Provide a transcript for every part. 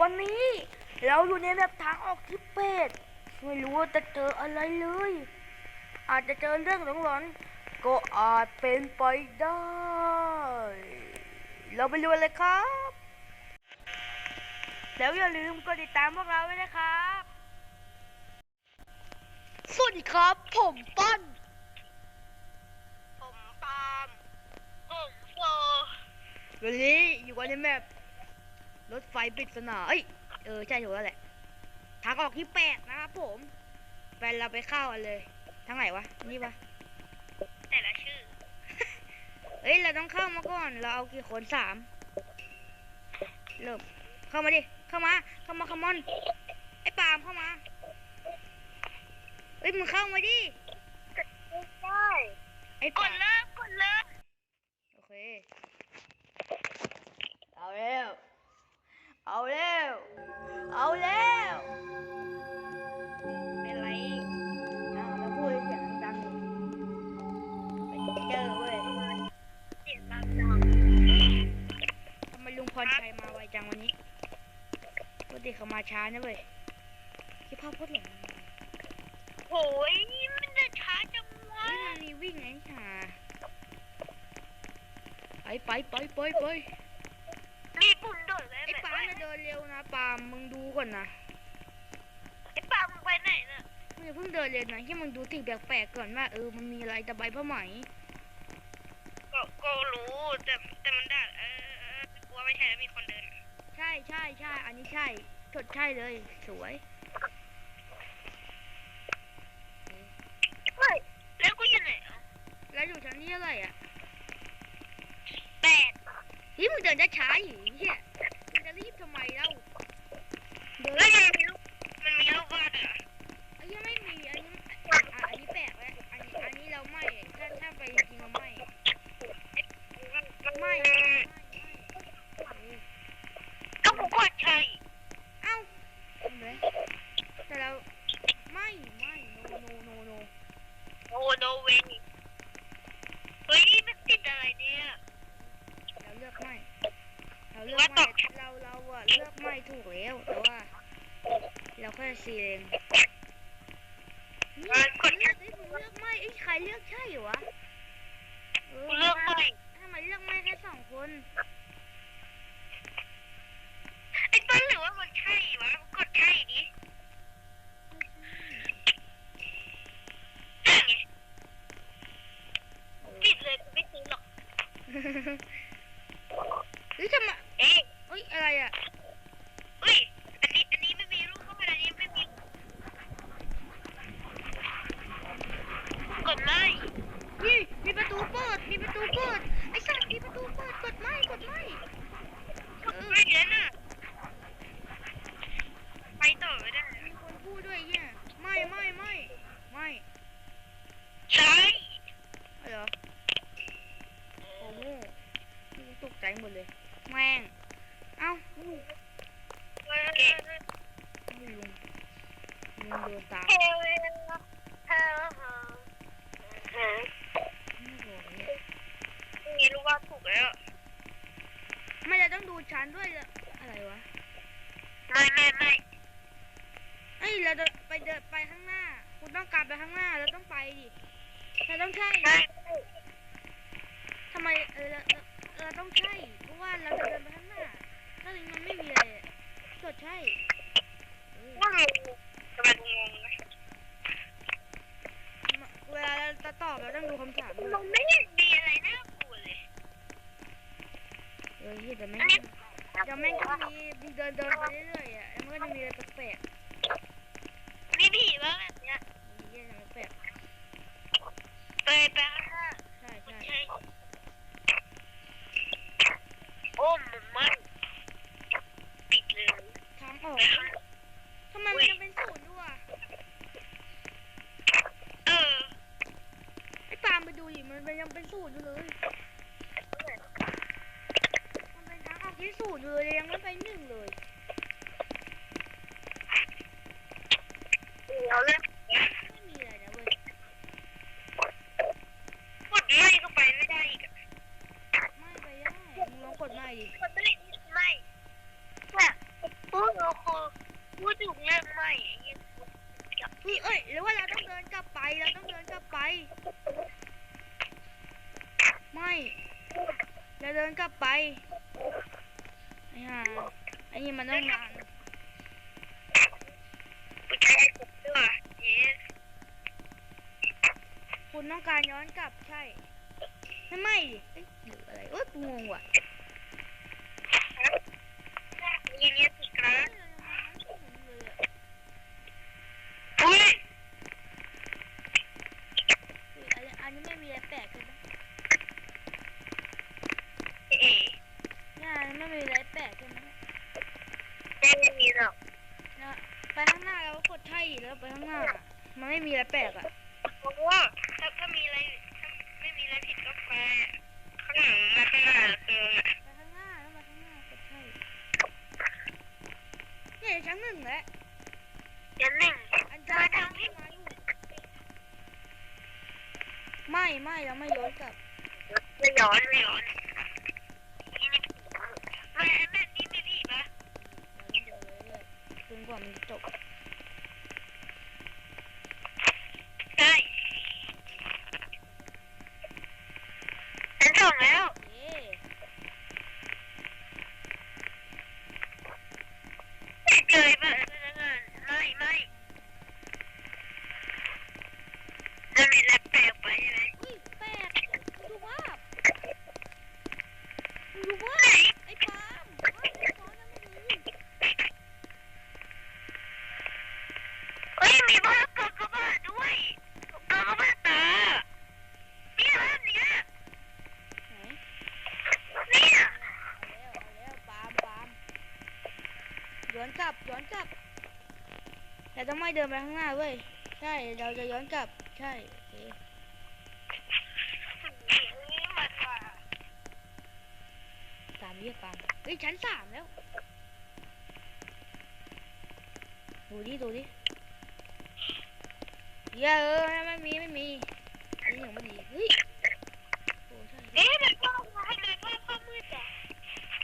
วันนี้เราอยู่ในแบบทางออกที่เป็ดไม่รู้ว่าจะเจออะไรเลย อาจจะเจอเรื่องหลอนๆก็อาจเป็นไปได้ เราไปดูกันเลยครับ แล้วอย่าลืมกดติดตามพวกเราด้วยนะครับ สวัสดีครับ ผมป้อนผมปาล์มผมโฟวันนี้อยู่กันในแมป รถไฟปริศนาเอ้ย เออ ใช่ถูกแล้วแหละ ทางออกที่แปดนะครับผม แฟนเราไปเข้ากันเลย ทางไหนวะ นี่ปะแต่ละชื่อเอ้ย เราต้องเข้ามาก่อน เราเอากี่คนสามเริ่ม เข้ามาดิ เข้ามา เข้ามาคามอน ไอ้ปาล์มเข้ามาเอ้ย มึงเข้ามาดิได้ไอ้กปาดล์มเลิกกดเลิกโอเค เอาแล้ว เอาแล้ว เอาแล้ว เป็นไรอ้าวแล้วพูดเสียงดังๆไปเจอเว้ยเสียงดังจังทำไมลุงพรชัยมาไวจังวันนี้ปกติเขามาช้านะเว้ยที่ภาพโคตรหลงโหยนี่มันจะช้าจังวะเฮ้ยมันมีวิ่งไงห่าไปไปไปไปไป เดินเร็วนะปาล์มมึงดูก่อนนะไอ้ปาล์มมึงไปไหนน่ะมึงอย่าเพิ่งเดินเลยนะที่มึงดูสิ่งแปลกๆก่อนว่าเออมันมีอะไรตะไบผ้าไหมก็ก็รู้แต่แต่มันด่าเออเออกลัวไม่ใช่แล้วมีคนเดิน ใช่ใช่ใช่อันนี้ใช่จดใช่เลย สวยเฮ้ยแล้วกูอยู่ไหนอะแล้วอยู่ชั้นที่อะไรอะแปดนี่มึงเดินช้าๆอยู่เฮียมึงจะ รีบทำไมเล่าเดินแล้วมันมีลูกมันมีลูกวาดอะไอ้ยังไม่มีอันนี้อะอันนี้แปลกแล้วอันนี้อันนี้เราไม่ถ้าถ้าไปจริงเราไม่ไม่ก็กูกดใช่เอ้าเห็นไหมแต่เราไม่ไม่โนโนโนโนโอ้โนเวย์เฮ้ยมันติดอะไรเนี่ยเราเลือกไม่ เราเลือกไม่เราเราอะเลือกไม่ถูกแล้วแต่ว่า เราแค่ซีเองนี่เลือกไอ้มึงเลือกไม่ไอ้ยใครเลือกใช่เหรอวะเออกูเลือกไม่ทำไมเลือกไม่แค่สองคน ไอ้ต้นหรือว่ามันใช่วะกดใช่ดินั่นไง เออ ปิดเลยกูไม่ซื้อหรอก เฮ้ยทำไม เอ๊ะ เอ้ยอะไรอะ อุ้ย อันนี้ อันนี้ไม่มีรูปเข้ามาอันนี้ไม่มี กดไม่ นี่มีประตูเปิดมีประตูเปิดไอ้สัตว์มีประตูเปิดกดไม่กดไม่เออ ไม่เดี๋ยวน่ะไปต่อไม่ได้ มีคนพูดด้วยเนี่ยไม่ไม่ไม่ไม่ ใช่ อะไรเหรอโอ้โหนี่กูตกใจหมดเลย แม่ง เอ้าลุง เฮ้ย ลุงลุงเดินตาม เฮ้ยเฮ้ยเฮ้ย ไม่บอกเลย มีรูปวาดถูกแล้ว ไม่จะต้องดูชั้นด้วยเหรออะไรวะ ไม่ไม่ไม่ เอ้ยเราจะไปเดินไปข้างหน้า คุณต้องกลับไปข้างหน้าเราต้องไปดิเราต้องใช่ ไม่ ทำไมเออเราเราเราต้องใช่เพราะว่าเราจะเดินไปข้างหน้า ถ้าอย่างนี้มันไม่มีอะไรอะกดใช่เออว่างงทำไมกูงงนะมาเวลาเราจะตอบเราต้องดูคำถามด้วยมันไม่เห็นมีอะไรน่ากลัวเลยเออเหี้ยแต่แม่อันงนี้เดี๋ยวแม่งก็มีมึงเดินเดินไปเรื่อยๆอะแล้วมันก็จะมีอะไรแป สูตรเลยยังไม่ไปหนึ่งเลยเอาเลยไม่มีอะไรนะเว้ยกดไม่ก็ไปไม่ได้อีกไม่ไปลองกดไม่ดิกดไม่ไม่แบบวกเราคอพูดเรื่งไม่เอ้ยหรือว่าเราต้องเดินกลับไปเราต้องเดินกลับไป ไม่เราเดินกลับไป นผู้ชายผมด้วยเยสคุณต้องการย้อนกลับใช่ ไม่ไม่ดิเอ้ยหรืออะไรเอ้ยกูงงว่ะ ยินดีสิครั เอ้ย อุ้ย อันนี้อันนี้ไม่มีอะไรแปลกใช่ไหม เอ๋ เนี่ยอันนี้ไม่มีอะไรแปลกใช่ไหม ไม่มีหรอก เนี่ยไปข้างหน้าเราก็กดใช่ดิแล้วไปข้างหน้าอะมันไม่มีอะไรแปลกอะ เพราะว่าถ้าถ้ามีอะไรถ้าไม่มีอะไรผิดก็ไปข้างหลังมาข้างหน้าเกินไปข้างหน้าแล้วมาข้างหน้าก็ใช่เนี่ยชั้นหนึ่งแล้วยันหนึ่งอาจารย์ทางที่มาอยู่ไม่ไม่เราไม่ย้อนกลับไม่ย้อนไม่ย้อนนี่แม่แม่นี่ไม่ดีปะ เดี๋ยวเรื่อยๆจนกว่ามันจะจบ ใช่ฉันส่งแล้ว เย้ เจอป่ะพนักงานไม่ไม่จะมีอะไรแปลกไปไหม อุ้ยแปลกดูภาพดูภาพไอ้ปาล์มภาพไอ้ปาล์มนั่นมันมี เฮ้ยมีภาพกากบาทด้วยกากบาทตาเนี่ยภาพเนี้ย ไหน เนี่ย เอาแล้วเอาแล้วปาล์มปาล์มย้อนก ลับย้อนกลับแต่ต้องไม่เดินไปข้างหน้าเว้ยใช่เราจะย้อนกลับ ใช่โอเคนี่มันว่าสามเรียกปาล์มเฮ้ยชั้นสามแล้วดูดิดูดิเยออไม่มีไม่มีนี่ยังไม่ดีเฮ้ยโอ้ใช่ เอ๊ะมันก็ว่าให้มันภาพข้อมืดอะ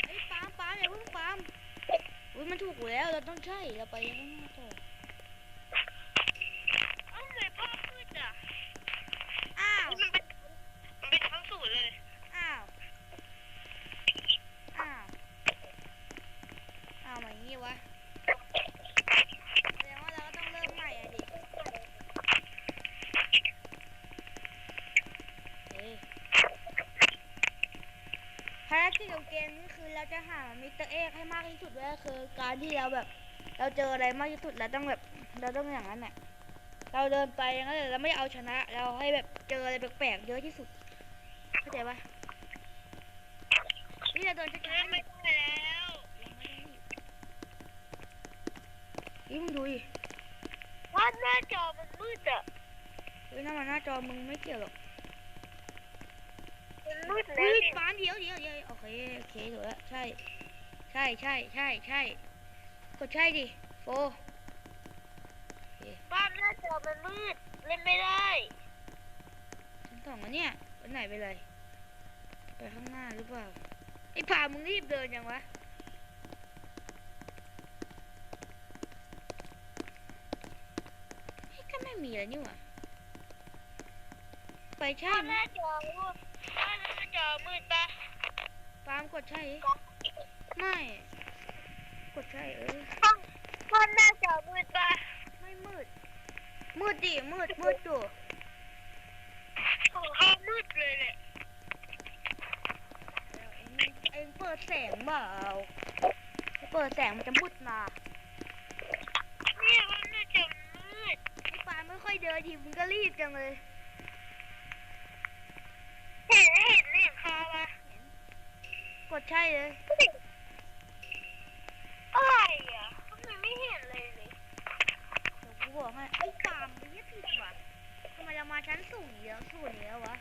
เฮ้ยปาล์มปาล์มอย่าเพิ่งปาล์มอุ้ยมันถูกอยู่แล้วเรา ต้องใช่เราไปข้างหน้าต่อ เอ้าเลยภาพมืดอะ อ้าว มันเป็นมันเป็นทั้งสูตรเลย อ้าว อ้าว อ้าวมาอย่างงี้วะแสดงว่าเราก็ต้องเริ่มใหม่อะดิเอ๊ะภารกิจของเกมนี้คือเรา จะหามิสเตอร์เอ็กให้มากที่สุดด้วยก็คือ การที่เราแบบ เราเจออะไรมากที่สุดเราต้องแบบเราต้องอย่างนั้นแหละเราเดินไปอย่างนั้นแต่เราไม่เอาชนะ เราให้แบบเจออะไรแปลกๆเยอะที่สุดเข้าใจปะนี่เราเดินช้าเล่นๆไม่ได้แล้วนี่มึงดูดิว่าหน้าจอมันมืดอะเฮ้ยหน้ามาหน้าจอมึงไม่เกี่ยวหรอก มันมืดแล้เฮ้วยเนี่ยปานเดี๋ยวเดี๋ยวเดี๋ยวโอเคโอเคถูกแล้วใช่ ใช่ใช่ใช่ใช่กดใช่ดิโฟบ้านหน้าจอมันมืดเล่นไม่ได้ชั้นสองอันเนี่ยไปไหนไปเลย ไปข้างหน้าหรือเปล่าไอ้ผ่ามึงรีบเดินยังวะเฮ้ยก็ไม่มีอะไรนี่หว่าไปใช่บ้านไหหม น้าจอมืดบ้านหน้า จอมืดปะปาล์มกดใช่ไม่ กดใช่เออบ้านหน้าจอมืดปะไม่มืด มืดดิมืดมืดอยู่ของเขามืดเลยแหละเดี๋ยวเองเองเปิดแสงเปล่าเปิดแสงมันจะมืดมาเนี่ยบ้านหน้าจอมืดไอ้ปาล์มไม่ค่อยเดินทีมึงก็รีบจังเลย เห็นเห็นเห็นเขาปะ กด ใช่เลย อะไรอะทำไมไม่เห็นเลยเลยเดี๋ยวกูบอกให้ไอ้ปาล์มมันยี่ผิดว่ะทำไมเรามาชั้นสูงเยอะสูงเยอะวะ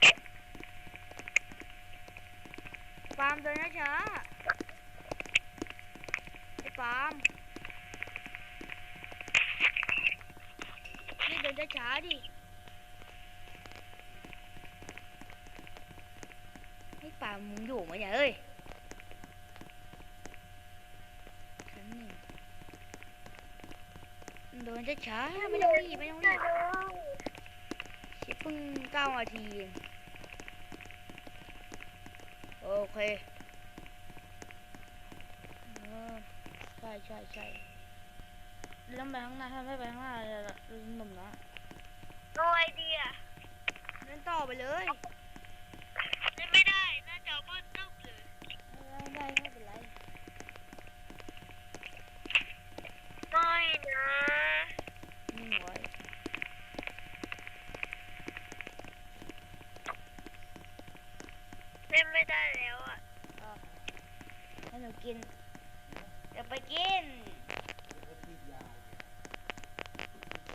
ปาล์มเดินช้าๆไอ้ปาล์มนี่เดินช้าๆดิไอ้ปาล์มมึงอยู่ไหมเนี่ยเอ้ยชั้นหนึ่ง เดินช้าไม่ต้องรีบไม่ต้องรีบคลิปเพิ่งเก้านาที โอเคเออใช่ใช่ใช่เริ่มไปข้างหน้าถ้าไม่ไปข้างหน้าเราเราหนุ่มนะโนไอเดียเล่นต่อไปเลยเล่นไม่ได้น่าจะมืดตึ๊บเลยไม่ได้ไม่เป็นไร ไม่นะ นิ่งไว้ เล่นไม่ได้แล้วอะ อะให้หนู กิน เดี๋ยวไปกิน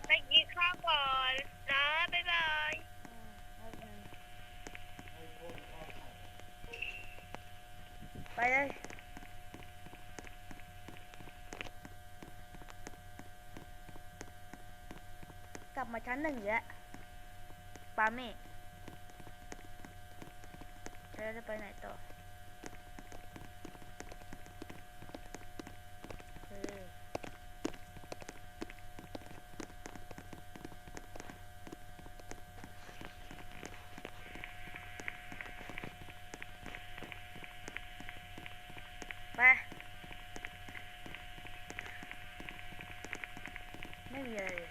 ไปกินข้าวก่อนนะบ๊ายบายอ่าแป๊บนึงไปเลยกลับมาชั้นหนึ่งอีกแล้วปาเม่แล้วจะไปไหนต่อเออไป ไม่มีอะไรเลย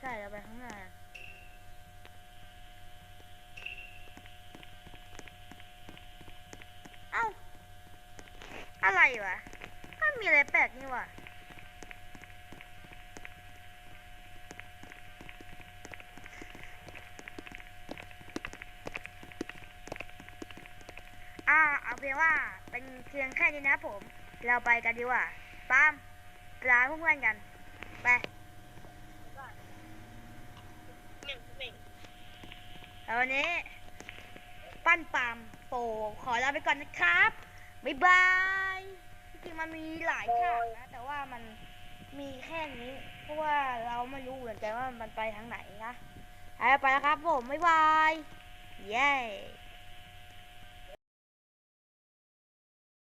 ใช่เราไปข้างหน้า เอ้า อะไรวะไม่มีอะไรแปลกนี่วะอ่าเอาเพียงว่าเป็นเพียงแค่นี้นะผม เราไปกันดีกว่าตามลาเพื่อนกัน ไปหนึ่งหนึ่งแล้ววันนี้ ปั้นปามโปขอลาไปก่อนนะครับ บ๊ายบาย มันมีหลายฉากนะ แต่ว่ามันมีแค่นี้ เพราะว่าเราไม่รู้เหมือนกันว่ามันไปทางไหนนะไปแล้วไปแล้วครับผม บ๊ายบาย เย้